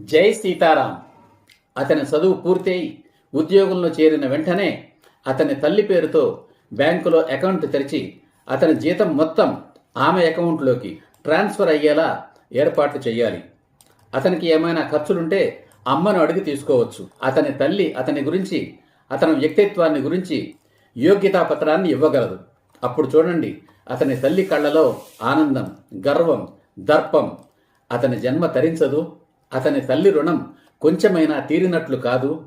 జై సీతారాం. అతని చదువు పూర్తయి ఉద్యోగంలో చేరిన వెంటనే అతని తల్లి పేరుతో బ్యాంకులో అకౌంట్ తెరిచి అతని జీతం మొత్తం ఆమె అకౌంట్లోకి ట్రాన్స్ఫర్ అయ్యేలా ఏర్పాట్లు చేయాలి. అతనికి ఏమైనా ఖర్చులుంటే అమ్మను అడిగి తీసుకోవచ్చు. అతని తల్లి అతని గురించి అతని వ్యక్తిత్వాన్ని గురించి యోగ్యతా పత్రాన్ని ఇవ్వగలదు. అప్పుడు చూడండి అతని తల్లి కళ్ళలో ఆనందం గర్వం దర్పం అతని జన్మ తరించదు. అతని తల్లి రుణం కొంచెమైనా తీరినట్లు కాదు.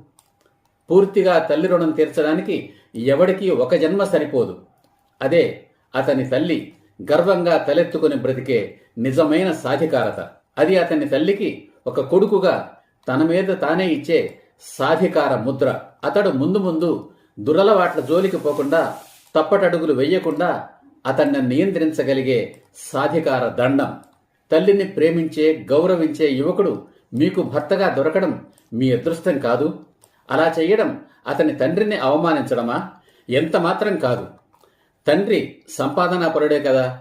పూర్తిగా తల్లి రుణం తీర్చడానికి ఎవడికి ఒక జన్మ సరిపోదు. అదే అతని తల్లి గర్వంగా తలెత్తుకుని బ్రతికే నిజమైన సాధికారత. అది అతని తల్లికి ఒక కొడుకుగా తన మీద తానే ఇచ్చే సాధికార ముద్ర. అతడు ముందు ముందు దురలవాట్ల జోలికి పోకుండా తప్పటడుగులు వెయ్యకుండా అతన్ని నియంత్రించగలిగే సాధికార దండం. తల్లిని ప్రేమించే గౌరవించే యువకుడు మీకు భర్తగా దొరకడం మీ అదృష్టం కాదు. అలా చేయడం అతని తండ్రిని అవమానించడమా? ఎంత మాత్రం కాదు. తండ్రి సంపాదనాపరుడే కదా.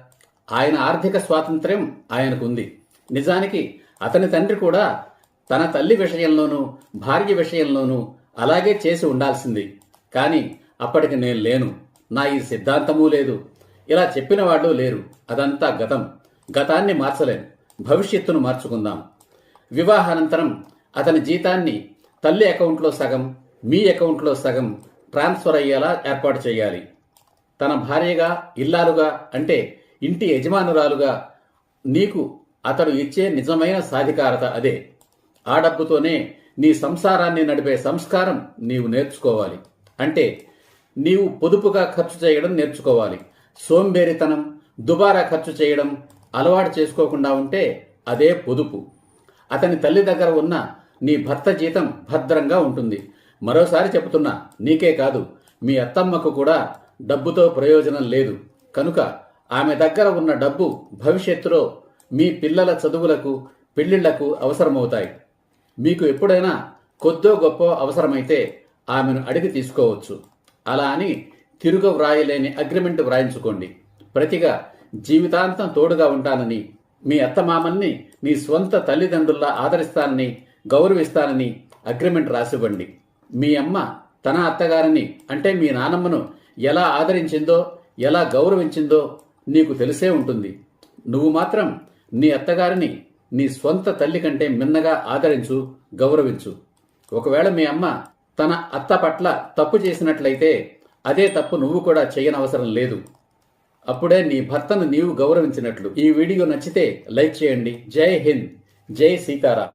ఆయన ఆర్థిక స్వాతంత్ర్యం ఆయనకుంది. నిజానికి అతని తండ్రి కూడా తన తల్లి విషయంలోనూ భార్య విషయంలోనూ అలాగే చేసి ఉండాల్సింది. కానీ అప్పటికి నేను లేను. నా ఈ సిద్ధాంతమూ లేదు. ఇలా చెప్పిన వాళ్ళు లేరు. అదంతా గతం. గతాన్ని మార్చలేం. భవిష్యత్తును మార్చుకుందాం. వివాహానంతరం అతని జీతాన్ని తల్లి అకౌంట్లో సగం మీ అకౌంట్లో సగం ట్రాన్స్ఫర్ అయ్యేలా ఏర్పాటు చేయాలి. తన భార్యగా ఇల్లాలుగా అంటే ఇంటి యజమానురాలుగా నీకు అతడు ఇచ్చే నిజమైన సాధికారత అదే. ఆ డబ్బుతోనే నీ సంసారాన్ని నడిపే సంస్కారం నీవు నేర్చుకోవాలి. అంటే నీవు పొదుపుగా ఖర్చు చేయడం నేర్చుకోవాలి. సోంబేరితనం దుబారా ఖర్చు చేయడం అలవాటు చేసుకోకుండా ఉంటే అదే పొదుపు. అతని తల్లి దగ్గర ఉన్న నీ భర్త జీతం భద్రంగా ఉంటుంది. మరోసారి చెబుతున్నా నీకే కాదు. మీ అత్తమ్మకు కూడా డబ్బుతో ప్రయోజనం లేదు. కనుక ఆమె దగ్గర ఉన్న డబ్బు భవిష్యత్తులో మీ పిల్లల చదువులకు పెళ్ళిళ్ళకు అవసరమవుతాయి. మీకు ఎప్పుడైనా కొద్దో గొప్ప అవసరమైతే ఆమెను అడిగి తీసుకోవచ్చు. అలా అని తిరుగు వ్రాయలేని అగ్రిమెంట్ వ్రాయించుకోండి. ప్రతిగా జీవితాంతం తోడుగా ఉంటానని మీ అత్తమామల్ని నీ స్వంత తల్లిదండ్రుల్లా ఆదరిస్తానని గౌరవిస్తానని అగ్రిమెంట్ రాసివ్వండి. మీ అమ్మ తన అత్తగారిని అంటే మీ నానమ్మను ఎలా ఆదరించిందో ఎలా గౌరవించిందో నీకు తెలిసే ఉంటుంది. నువ్వు మాత్రం నీ అత్తగారిని నీ స్వంత తల్లి కంటే మిన్నగా ఆదరించు గౌరవించు. ఒకవేళ మీ అమ్మ తన అత్త పట్ల తప్పు చేసినట్లయితే అదే తప్పు నువ్వు కూడా చేయనవసరం లేదు. అప్పుడే నీ భర్తను నీవు గౌరవించినట్లు. ఈ వీడియో నచ్చితే లైక్ చేయండి. జై హింద్. జై సీతారాం.